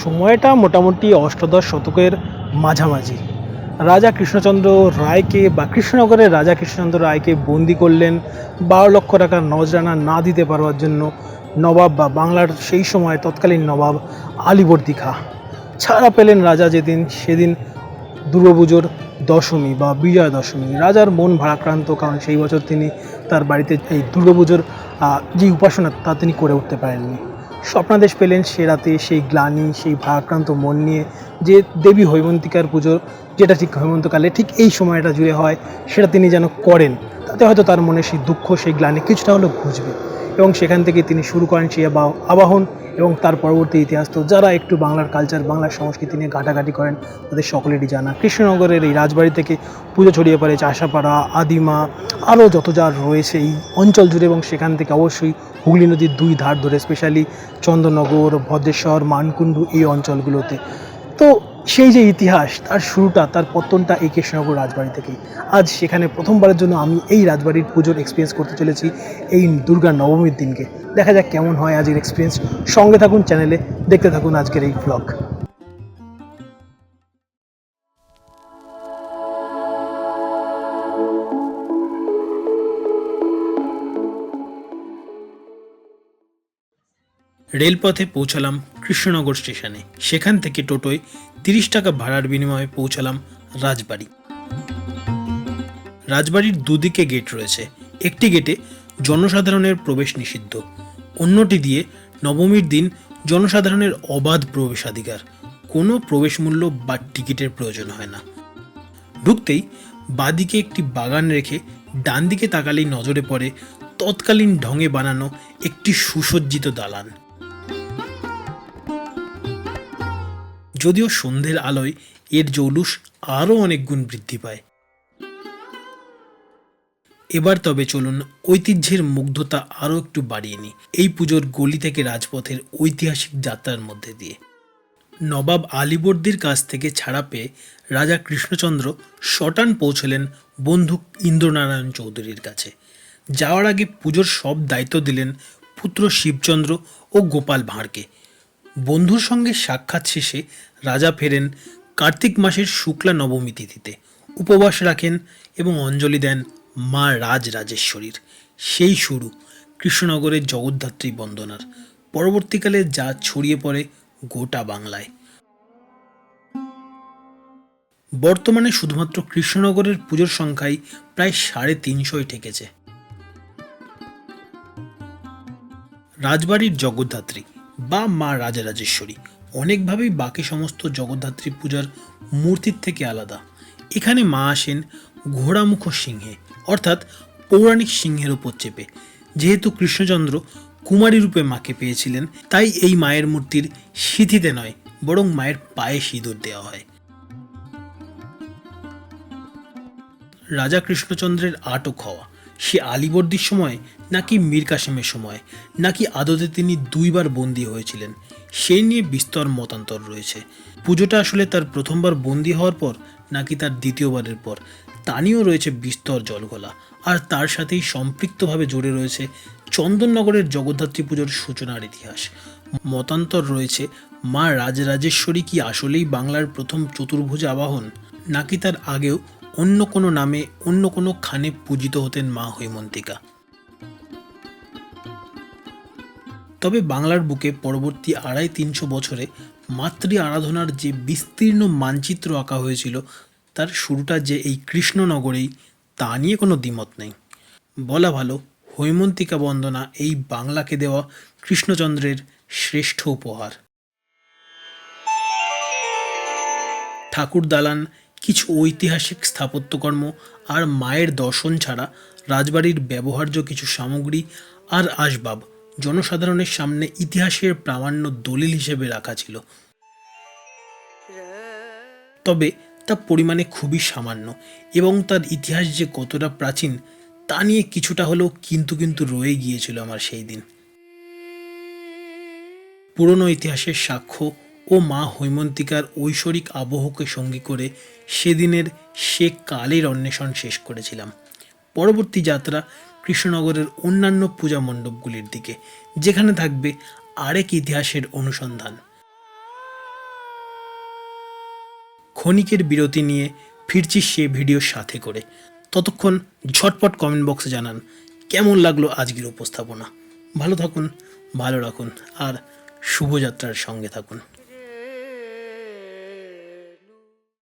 সময়টা মোটামুটি অষ্টাদশ শতকের মাঝামাঝি। রাজা কৃষ্ণচন্দ্র রায়কে বা কৃষ্ণনগরের রাজা কৃষ্ণচন্দ্র রায়কে বন্দি করলেন, বারো লক্ষ টাকার নজরানা না দিতে পারবার জন্য নবাব বা বাংলার সেই সময় তৎকালীন নবাব আলিবর্দী খাঁ। ছাড়া পেলেন রাজা যেদিন, সেদিন দুর্গাপুজোর দশমী বা বিজয়া দশমী। রাজার মন ভারাক্রান্ত, কারণ সেই বছর তিনি তার বাড়িতে এই দুর্গাপুজোর যে উপাসনা তা তিনি করে উঠতে পারেননি। স্বপ্নাদেশ পেলেন সে রাতে, সেই গ্লানি, সেই ভারাক্রান্ত মন নিয়ে যে দেবী হৈমন্তিকার পুজো যেটা ঠিক হৈমন্তকালে ঠিক এই সময়টা জুড়ে হয়, সেটা তিনি যেন করেন, তাতে হয়তো তার মনে সেই দুঃখ, সেই গ্লানি কিছুটা হলেও ঘুচবে। এবং সেখান থেকে তিনি শুরু করেন সেই আবা- আবাহন। এবং তার পরবর্তী ইতিহাস তো যারা একটু বাংলার কালচার বাংলার সংস্কৃতি নিয়ে ঘাটাঘাটি করেন, তাদের সকলেরই জানা। কৃষ্ণনগরের এই রাজবাড়ি থেকে পুজো ছড়িয়ে পড়ে চাষাপাড়া, আদিমা, আরও যত যা রয়েছে এই অঞ্চল জুড়ে এবং সেখান থেকে অবশ্যই হুগলি নদীর দুই ধার ধরে স্পেশালি চন্দ্রনগর, ভদ্রেশ্বর, মানকুণ্ডু এই অঞ্চলগুলোতে। তো সেই যে ইতিহাস, তার শুরুটা, তার পত্তনটা এই কৃষ্ণনগর রাজবাড়ি থেকেই। আজ সেখানে প্রথমবারের জন্য আমি এই রাজবাড়ির পুজোর এক্সপিরিয়েন্স করতে চলেছি এই দুর্গা নবমীর দিনকে। দেখা যাক কেমন হয় আজকের এক্সপিরিয়েন্স সঙ্গে থাকুন চ্যানেলে দেখতে থাকুন আজকের এই ব্লগ রেলপথে পৌঁছালাম কৃষ্ণনগর স্টেশনে। সেখান থেকে টোটোয় তিরিশ টাকা ভাড়ার বিনিময়ে পৌঁছালাম রাজবাড়ি। রাজবাড়ির দুদিকে গেট রয়েছে। একটি গেটে জনসাধারণের প্রবেশ নিষিদ্ধ। অন্যটি দিয়ে নবমীর দিন জনসাধারণের অবাধ প্রবেশাধিকার। কোনো প্রবেশ মূল্য বা টিকিটের প্রয়োজন হয় না। ঢুকতেই বাদিকে একটি বাগান রেখে ডান দিকে তাকালেই নজরে পড়ে তৎকালীন ঢঙে বানানো একটি সুসজ্জিত দালান। যদিও সন্ধ্যের আলোয় এর জৌলুস আরও অনেক গুণ বৃদ্ধি পায়। এবার তবে চলুন ঐতিহ্যের মুগ্ধতা আরও একটু বাড়িয়ে নিই, এই পুজোর গলি থেকে রাজপথের ঐতিহাসিক যাত্রার মধ্যে দিয়ে। নবাব আলিবর্দির কাছ থেকে ছাড়া পেয়ে রাজা কৃষ্ণচন্দ্র শটান পৌঁছলেন বন্ধু ইন্দ্রনারায়ণ চৌধুরীর কাছে। যাওয়ার আগে পুজোর সব দায়িত্ব দিলেন পুত্র শিবচন্দ্র ও গোপাল ভাঁড়কে। বন্ধুর সঙ্গে সাক্ষাৎ শেষে রাজা ফেরেন কার্তিক মাসের শুক্লা নবমী তিথিতে। উপবাস রাখেন এবং অঞ্জলি দেন মা রাজ রাজেশ্বরীর সেই শুরু কৃষ্ণনগরের জগদ্ধাত্রী বন্দনার। পরবর্তীকালে যা ছড়িয়ে পড়ে গোটা বাংলায়। বর্তমানে শুধুমাত্র কৃষ্ণনগরের পুজোর সংখ্যাই প্রায় সাড়ে তিনশোয় ঠেকেছে। রাজবাড়ির জগদ্ধাত্রী। বা মা রাজরাজেশ্বরী। অনেকভাবেই বাকি সমস্ত জগদ্ধাত্রী পূজার মূর্তির থেকে আলাদা। এখানে মা আসেন ঘোড়ামুখ সিংহে, অর্থাৎ পৌরাণিক সিংহের ওপর চেপে। যেহেতু কৃষ্ণচন্দ্র কুমারী রূপে মাকে পেয়েছিলেন, তাই এই মায়ের মূর্তির সিঁথিতে নয়, বরং মায়ের পায়ে সিঁদুর দেওয়া হয়। রাজা কৃষ্ণচন্দ্রের আটক হওয়া। সে আলিবর্দির সময় নাকি মীর কাসেমের সময়? নাকি আদতে তিনি দুইবার বন্দী হয়েছিলেন? সেই নিয়ে বিস্তর মতান্তর রয়েছে। পুজোটা আসলে তার প্রথমবার বন্দী হওয়ার পর, নাকি তার দ্বিতীয়বারের পর? তা নিয়েও রয়েছে বিস্তর জলঘোলা আর তার সাথেই সম্পৃক্তভাবে জড়ে রয়েছে চন্দননগরের জগদ্ধাত্রী পুজোর সূচনার ইতিহাস। মতান্তর রয়েছে, মা রাজরাজেশ্বরী কি আসলেই বাংলার প্রথম চতুর্ভুজ আবাহন? নাকি তার আগেও অন্য কোনো নামে, অন্য কোনো খানে পূজিত হতেন মা হৈমন্তিকা। তবে বাংলার বুকে পরবর্তী আড়াই তিনশো বছরে মাতৃ আরাধনার যে বিস্তীর্ণ মানচিত্র আঁকা হয়েছিল, তার শুরুটা যে এই কৃষ্ণনগরেই, তা নিয়ে কোনো দ্বিমত নেই। বলা ভালো, হৈমন্তিকা বন্দনা এই বাংলাকে দেওয়া কৃষ্ণচন্দ্রের শ্রেষ্ঠ উপহার। ঠাকুর দালান কিছু ঐতিহাসিক স্থাপত্যকর্ম আর মায়ের দর্শন ছাড়া রাজবাড়ির ব্যবহার্য কিছু সামগ্রী আর আসবাব জনসাধারণের সামনে ইতিহাসের প্রামাণ্য দলিল হিসেবে রাখা ছিল। তবে তা পরিমাণে খুবই সামান্য এবং তার ইতিহাস যে কতটা প্রাচীন, তা নিয়ে কিছুটা হলেও কিন্তু কিন্তু রয়ে গিয়েছিল আমার সেই দিন। পুরনো ইতিহাসের সাক্ষ্য ও মা হৈমন্তিকার ঐশ্বরিক আবহকে সঙ্গী করে সেদিনের সে কালের অন্বেষণ শেষ করেছিলাম। পরবর্তী যাত্রা কৃষ্ণনগরের অন্যান্য পূজা মণ্ডপগুলির দিকে, যেখানে থাকবে আরেক ইতিহাসের অনুসন্ধান। ক্ষণিকের বিরতি নিয়ে ফিরছি সে ভিডিওর সাথে করে। ততক্ষণ ঝটপট কমেন্ট বক্সে জানান, কেমন লাগল আজকের উপস্থাপনা? ভালো থাকুন, ভালো রাখুন, আর শুভযাত্রার সঙ্গে থাকুন।